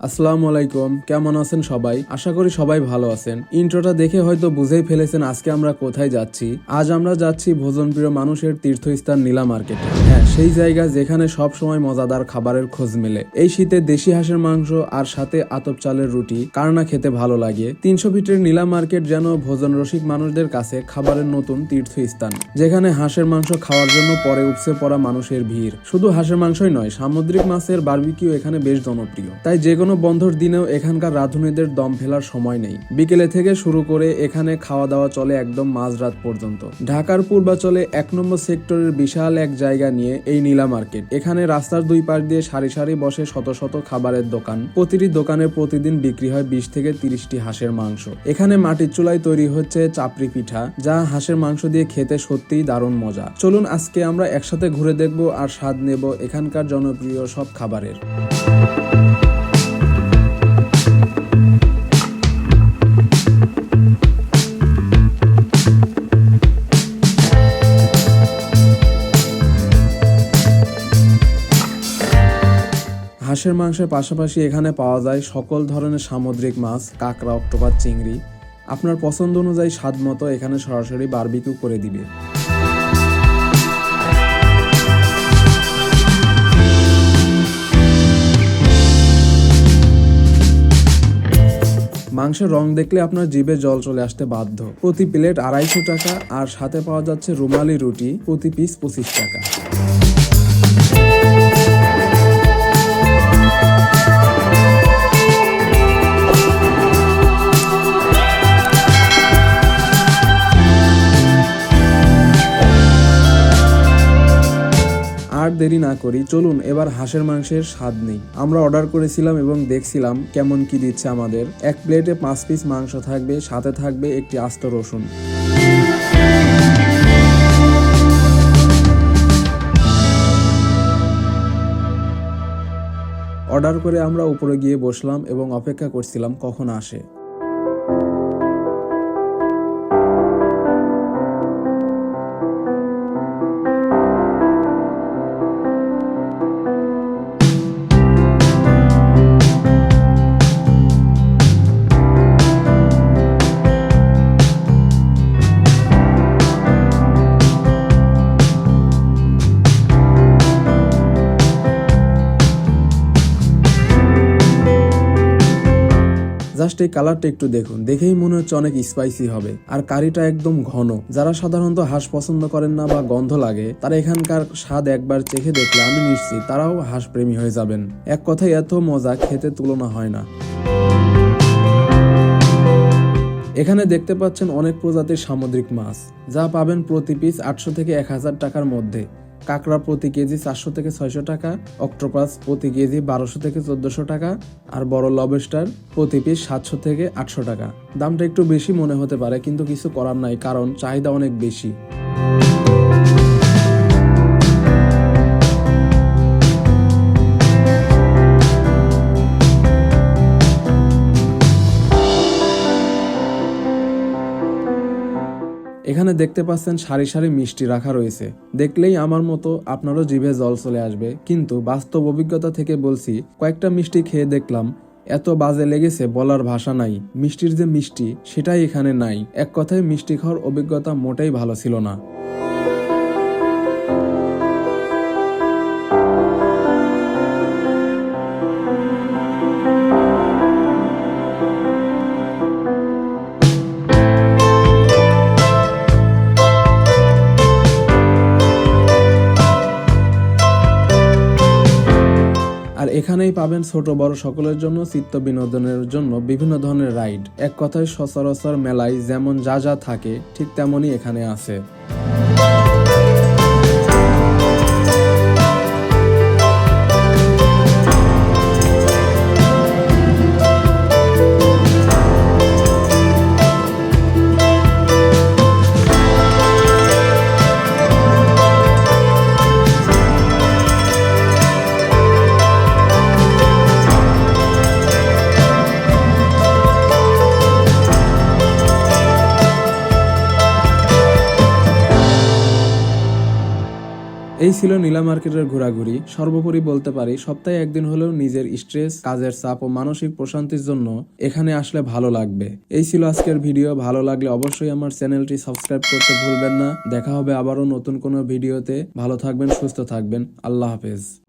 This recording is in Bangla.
আসসালামু আলাইকুম, কেমন আছেন সবাই? আশা করি সবাই ভালো আছেন। ইন্ট্রোটা দেখে হয়তো বুঝেই ফেলেছেন আজকে আমরা কোথায় যাচ্ছি। আজ আমরা যাচ্ছি ভোজনপ্রিয় মানুষের তীর্থস্থান নীলা মার্কেটে। হ্যাঁ সেই জায়গা যেখানে সব সময় মজাদার খাবারের খোঁজ মেলে। এই শীতে দেশি হাঁসের মাংস আর সাথে আতপ চালের রুটি, কার না খেতে ভালো লাগে? তিনশো ফিটের নীলা মার্কেট যেন ভোজন রসিক মানুষদের কাছে খাবারের নতুন তীর্থস্থান, যেখানে হাঁসের মাংস খাওয়ার জন্য পরে উপসে পড়া মানুষের ভিড়। শুধু হাঁসের মাংসই নয়, সামুদ্রিক মাছের বারবিকিউ এখানে বেশ জনপ্রিয়। তাই যে কোনো বন্ধর দিনেও এখানকার রাঁধুনিদের দম ফেলার সময় নেই। বিকেলে থেকে শুরু করে এখানে খাওয়া দাওয়া চলে একদম মাঝরাত পর্যন্ত। ঢাকার পূর্বাচলে এক নম্বর সেক্টরের বিশাল এক জায়গা নিয়ে এই নীলা মার্কেট। এখানে রাস্তার দুই পাশ দিয়ে সারি সারি বসে শত শত খাবারের দোকান। প্রতিটি দোকানে প্রতিদিন বিক্রি হয় বিশ থেকে তিরিশটি হাঁসের মাংস। এখানে মাটির চুলায় তৈরি হচ্ছে চাপড়ি পিঠা, যা হাঁসের মাংস দিয়ে খেতে সত্যিই দারুণ মজা। চলুন আজকে আমরা একসাথে ঘুরে দেখব আর স্বাদ নেব এখানকার জনপ্রিয় সব খাবারের। হাঁসের মাংসের পাশাপাশি এখানে পাওয়া যায় সকল ধরনের সামুদ্রিক মাছ, কাঁকড়া, অক্টোপাস, চিংড়ি। আপনার পছন্দ অনুযায়ী স্বাদ মতো এখানে সরাসরি বারবিকিউ করে দিবে। মাংসের রং দেখলে আপনার জিভে জল চলে আসতে বাধ্য। প্রতি প্লেট আড়াইশো টাকা, আর সাথে পাওয়া যাচ্ছে রুমালি রুটি, প্রতি পিস পঁচিশ টাকা। দেরি না করি, চলুন এবার হাঁসের মাংসের স্বাদ নেই। আমরা অর্ডার করেছিলাম এবং দেখছিলাম কেমন কি দিচ্ছে আমাদের। এক প্লেটে পাঁচ পিস মাংস থাকবে, সাথে থাকবে একটি আস্ত রসুন। অর্ডার করে আমরা উপরে গিয়ে বসলাম এবং অপেক্ষা করছিলাম কখন আসে। জাস্ট এই কালারটা একটু দেখুন। দেখেই মনে হচ্ছে অনেক স্পাইসি হবে। আর কারিটা একদম ঘন। যারা সাধারণত হাঁস পছন্দ করেন না বা গন্ধ লাগে, তারা এখানকার স্বাদ একবার চেখে দেখলে আমি নিশ্চিত তারাও হাঁস প্রেমী হয়ে যাবেন। এক কথায় এত মজা খেতে তুলনা হয় না। এখানে দেখতে পাচ্ছেন অনেক প্রজাতির সামুদ্রিক মাছ, যা পাবেন প্রতি পিস আটশো থেকে এক হাজার টাকার মধ্যে। কাঁকড়া প্রতি কেজি চারশো থেকে ছয়শো টাকা, অক্টোপাস প্রতি কেজি বারোশো থেকে চোদ্দশো টাকা আর বড় লবেস্টার প্রতি পিস সাতশো থেকে আটশো টাকা। দামটা একটু বেশি মনে হতে পারে, কিন্তু কিছু করার নাই, কারণ চাহিদা অনেক বেশি। এখানে দেখতে পাচ্ছেন সারি সারি মিষ্টি রাখা রয়েছে। দেখলেই আমার মতো আপনারও জিভে জল চলে আসবে। কিন্তু বাস্তব অভিজ্ঞতা থেকে বলছি, কয়েকটা মিষ্টি খেয়ে দেখলাম, এত বাজে লেগেছে বলার ভাষা নাই। মিষ্টির যে মিষ্টি, সেটাই এখানে নাই। এক কথায় মিষ্টি খাওয়ার অভিজ্ঞতা মোটেই ভালো ছিল না। এখানেই পাবেন ছোট বড় সকলের জন্য, চিত্ত বিনোদনের জন্য বিভিন্ন ধরনের রাইড। এক কথায় সচরাচর মেলায় যেমন যা যা থাকে, ঠিক তেমনই এখানে আছে। এই ছিল নীলা মার্কেটের ঘোরাঘুরি। সর্বোপরি বলতে পারি, সপ্তাহে একদিন হলেও নিজের স্ট্রেস, কাজের চাপ ও মানসিক প্রশান্তির জন্য এখানে আসলে ভালো লাগবে। এই ছিল আজকের ভিডিও। ভালো লাগলে অবশ্যই আমার চ্যানেলটি সাবস্ক্রাইব করতে ভুলবেন না। দেখা হবে আবারও নতুন কোনো ভিডিওতে। ভালো থাকবেন, সুস্থ থাকবেন। আল্লাহ হাফেজ।